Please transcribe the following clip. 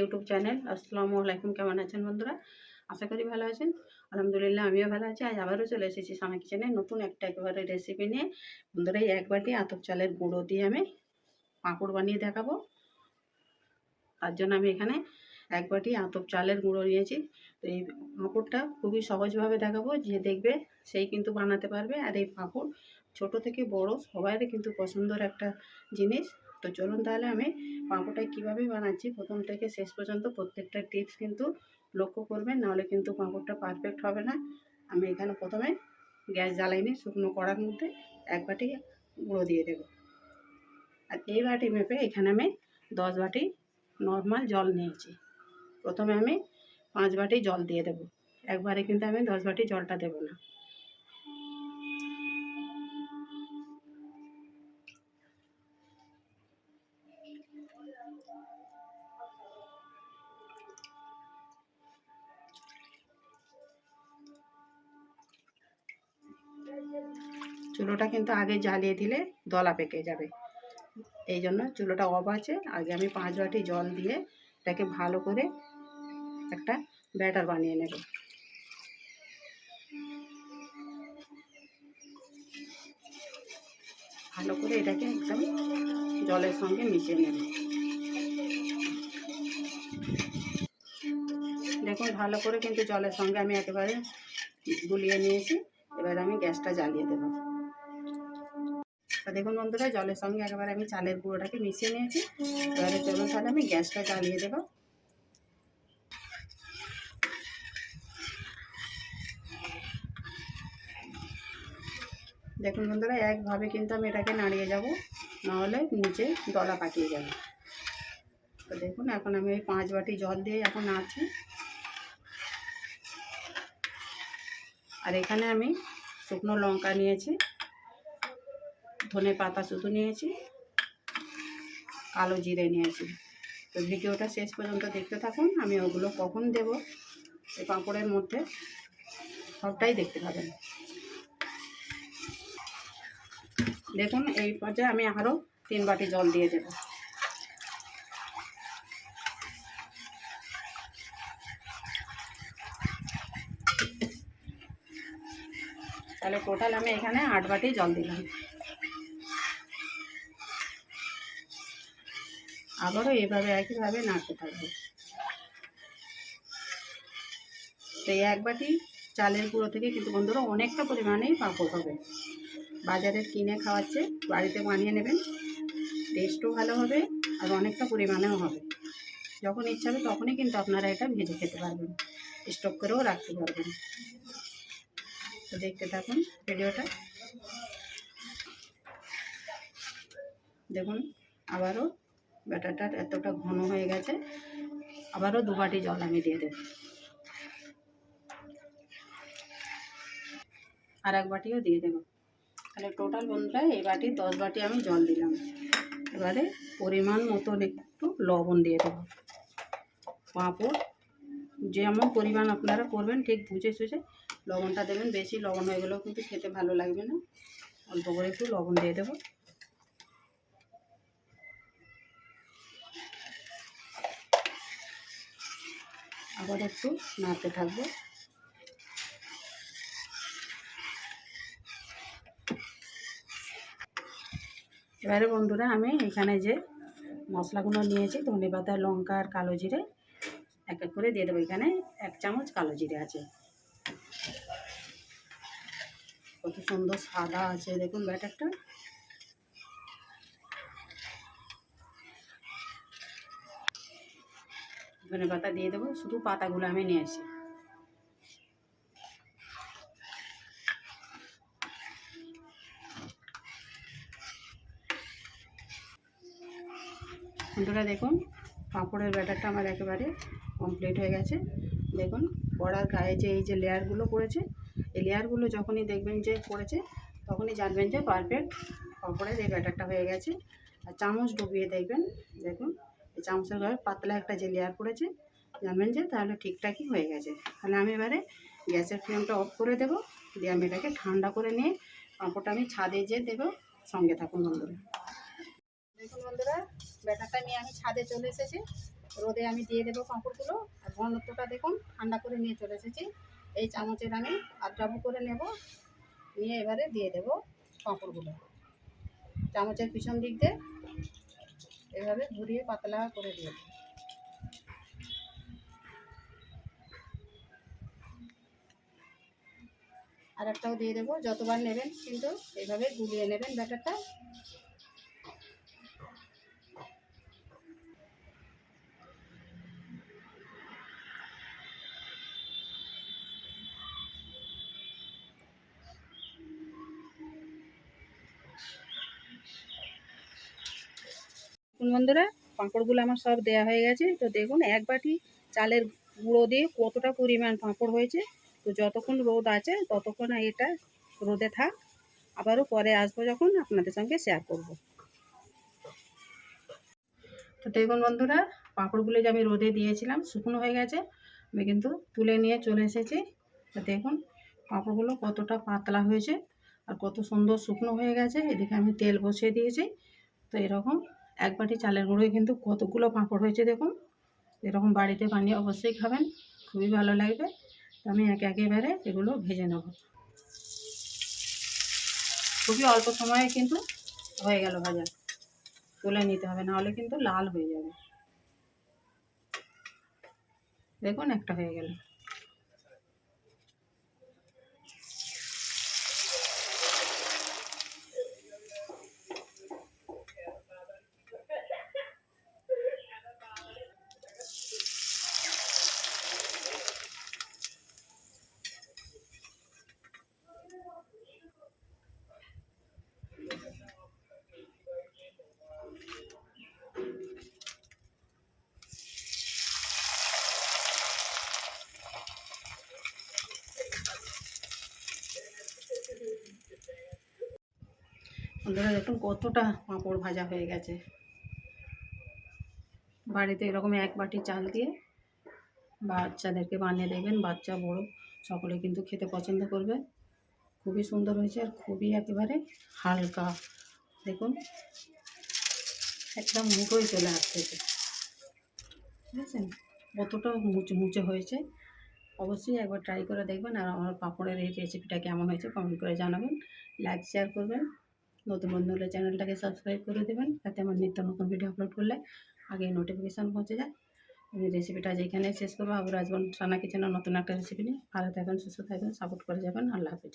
YouTube channel আসসালামু আলাইকুম, কেমন আছেন বন্ধুরা? আশা করি ভালো আছেন। আলহামদুলিল্লাহ, আমিও ভালো আছি। আজ আবারও চলে এসেছি সামা কিচেনে নতুন একটা একেবারে রেসিপি নিয়ে। বন্ধুরা, এই এক বাটি আতপ চালের গুঁড়ো দিয়ে আমি পাঁপড় বানিয়ে দেখাবো। তার জন্য আমি এখানে এক বাটি আতপ চালের গুঁড়ো নিয়েছি। তো এই পাঁপড়টা খুবই সহজভাবে দেখাবো। যে দেখবে, সেই কিন্তু বানাতে পারবে। আর এই পাঁপড় ছোট থেকে বড় সবাইয়ের কিন্তু পছন্দের একটা জিনিস। তো চলুন তাহলে আমি পাঁপড়টা কীভাবে বানাচ্ছি? প্রথম থেকে শেষ পর্যন্ত প্রত্যেকটা টিপস কিন্তু লক্ষ্য করবেন, নাহলে কিন্তু পাঁপড়টা পারফেক্ট হবে না। আমি এখানে প্রথমে গ্যাস জ্বালাইনি শুকনো কড়ার মধ্যে এক বাটি গুঁড়ো দিয়ে দেবো। আর এই বাটি মেপে এখানে আমি দশ বাটি নর্মাল জল নিয়েছি। প্রথমে আমি পাঁচ বাটি জল দিয়ে দেবো। একবারে কিন্তু আমি দশ বাটি জলটা দেবো না। চুলোটা কিন্তু আগে জ্বালিয়ে দিলে দলা পেকে যাবে। এই জন্য চুলোটা অফ আছে। আগে আমি পাঁচ বাটি জল দিয়ে এটাকে ভালো করে একটা ব্যাটার বানিয়ে নেব। ভালো করে এটাকে একদম জলের সঙ্গে মিশিয়ে নেব। দেখুন ভালো করে কিন্তু জলের সঙ্গে আমি একেবারে গুলিয়ে নিয়েছি। এবার আমি গ্যাসটা জ্বালিয়ে দেবো। দেখুন বন্ধুরা, জলের সঙ্গে একেবারে আমি চালের গুঁড়োটাকে মিশিয়ে নিয়েছি। এবারে চলুন তাহলে আমি গ্যাসটা জ্বালিয়ে দেবো। দেখুন বন্ধুরা, একভাবে কিন্তু আমি এটাকে নাড়িয়ে যাব নাহলে নিচে দলা পাকিয়ে যাবে। তো দেখুন, এখন আমি ওই পাঁচ বাটি জল দিয়ে এখন নাড়ছি। আর এখানে আমি শুকনো লঙ্কা নিয়েছি, ধনে পাতা শুধু নিয়েছি, কালো জিরে নিয়েছি। তো ভিডিওটা শেষ পর্যন্ত দেখতে থাকুন, আমি ওগুলো কখন দেব এই পাঁপড়ের মধ্যে সবটাই দেখতে পাবেন। দেখুন, এই পর্যায়ে আমি আরও তিন বাটি জল দিয়ে দেব। তাহলে টোটাল আমি এখানে আট বাটি জল দিলাম। আবারও এভাবে একইভাবে নাড়তে থাকব। তো এই এক বাটি চালের গুঁড়ো থেকে কিন্তু বন্ধুরা অনেকটা পরিমাণেই পাঁপড় হবে। বাজারে কিনে খাওয়াচ্ছে, বাড়িতে বানিয়ে নেবেন। টেস্টও ভালো হবে আর অনেকটা পরিমাণেও হবে। যখন ইচ্ছা হবে তখনই কিন্তু আপনারা এটা ভেজে খেতে পারবেন। স্টক করেও রাখতে পারবেন। তো দেখতে থাকুন ভিডিওটা। দেখুন, আবারও ব্যাটারটা এতটা ঘন হয়ে গেছে। আবারও দু বাটি জল আমি দিয়ে দেব। আর এক বাটিও দিয়ে দেবো। তাহলে টোটাল বন্ধুরা, এই বাটি, দশ বাটি আমি জল দিলাম। এবারে পরিমাণ মতন একটু লবণ দিয়ে দেবো। পাঁপড়, যেমন পরিমাণ আপনারা করবেন, ঠিক বুঝে সুঝে লবণটা দেবেন, বেশি লবণ হয়ে গেলেও কিন্তু খেতে ভালো লাগবে না। অল্প করে একটু লবণ দিয়ে দেবো। আবার একটু নাড়তে থাকব। এবারে বন্ধুরা আমি এখানে যে মশলাগুলো নিয়েছি ধনে পাতা লঙ্কা আর কালো জিরে, এক এক করে দিয়ে দেবো। এখানে এক চামচ কালো জিরে আছে। কত সুন্দর সাদা আছে। দেখুন ব্যাটারটা। ধনে পাতা দিয়ে দেবো, শুধু পাতাগুলো আমি নিয়ে আসি। বন্ধুরা দেখুন, পাঁপড়ের ব্যাটারটা আমার একেবারে কমপ্লিট হয়ে গেছে। দেখুন বড়ার গায়ে যে এই যে লেয়ারগুলো পড়েছে এই লেয়ারগুলো যখনই দেখবেন যে পড়েছে, তখনই জানবেন যে পারফেক্ট পাঁপড়ের এই ব্যাটারটা হয়ে গেছে। আর চামচ ডুবিয়ে দেখবেন, দেখুন, এই চামচের গায়ে পাতলা একটা যে লেয়ার পড়েছে, জানবেন যে তাহলে ঠিকঠাকই হয়ে গেছে। তাহলে আমি এবারে গ্যাসের ফ্লেমটা অফ করে দেবো, দিয়ে আমি এটাকে ঠান্ডা করে নিয়ে পাঁপড়টা আমি ছাদে যেয়ে দেবো। সঙ্গে থাকুন বন্ধুরা। দেখুন বন্ধুরা, ব্যাটারটা নিয়ে আমি ছাদে চলে এসেছি। রোদে আমি দিয়ে দেবো পাঁপড়গুলো আর ঘনত্বটা দেখুন, ঠান্ডা করে নিয়ে চলে এসেছি। এই চামচের আমি আদ্রাবু করে নেব, নিয়ে এবারে দিয়ে দেবো পাঁপড়গুলো। চামচের পিছন দিক দিয়ে এভাবে ঘুরিয়ে পাতলা করে দিয়ে দেবো। আর একটাও দিয়ে দেবো, যতবার নেবেন কিন্তু এভাবে গুলিয়ে নেবেন ব্যাটারটা। দেখুন বন্ধুরা পাঁপড়গুলো আমার সব দেয়া হয়ে গেছে। তো দেখুন, এক বাটি চালের গুঁড়ো দিয়ে কতটা পরিমাণ পাঁপড় হয়েছে। তো যতক্ষণ রোদ আছে, ততক্ষণ এটা রোদে থাক। আবারও পরে আসব যখন আপনাদের সঙ্গে শেয়ার করব। তো দেখুন বন্ধুরা, পাঁপড়গুলো যে আমি রোদে দিয়েছিলাম, শুকনো হয়ে গেছে। আমি কিন্তু তুলে নিয়ে চলে এসেছি। তো দেখুন, পাঁপড়গুলো কতটা পাতলা হয়েছে আর কত সুন্দর শুকনো হয়ে গেছে। এদিকে আমি তেল বসিয়ে দিয়েছি। তো এরকম এক বাটি চালের গুঁড়োয় কিন্তু কতগুলো পাঁপড় হয়েছে দেখুন। এরকম বাড়িতে বানিয়ে অবশ্যই খাবেন, খুবই ভালো লাগবে। তো আমি একে একেবারে এগুলো ভেজে নেব। খুবই অল্প সময়ে কিন্তু হয়ে গেল ভাজা। তুলে নিতে হবে, নাহলে কিন্তু লাল হয়ে যাবে। দেখুন একটা হয়ে গেল। বন্ধুরা দেখুন কতটা পাঁপড় ভাজা হয়ে গেছে। বাড়িতে এরকম এক বাটি চাল দিয়ে বাচ্চাদেরকে বানিয়ে দেবেন। বাচ্চা, বড়, সকলে কিন্তু খেতে পছন্দ করবে। খুবই সুন্দর হয়েছে আর খুবই একেবারে হালকা। দেখুন, একদম মুখোই চলে আসতেছে বুঝেছেন কতটা মুচে মুচে হয়েছে। অবশ্যই একবার ট্রাই করে দেখবেন। আর আমার পাঁপড়ের এই রেসিপিটা কেমন হয়েছে কমেন্ট করে জানাবেন। লাইক শেয়ার করবেন। নতুন বন্ধু হলে চ্যানেলটাকে সাবস্ক্রাইব করে দেবেন যাতে আমার নিত্য নতুন ভিডিও আপলোড করলে আগে নোটিফিকেশান পৌঁছে যায়। আমি রেসিপিটা আজ এখানে শেষ করব। আবার আসবেন সানা কিচেনের নতুন একটা রেসিপি নিয়ে। ভালো থাকবেন, সুস্থ থাকবেন সাপোর্ট করে যাবেন। আল্লাহ হাফিজ।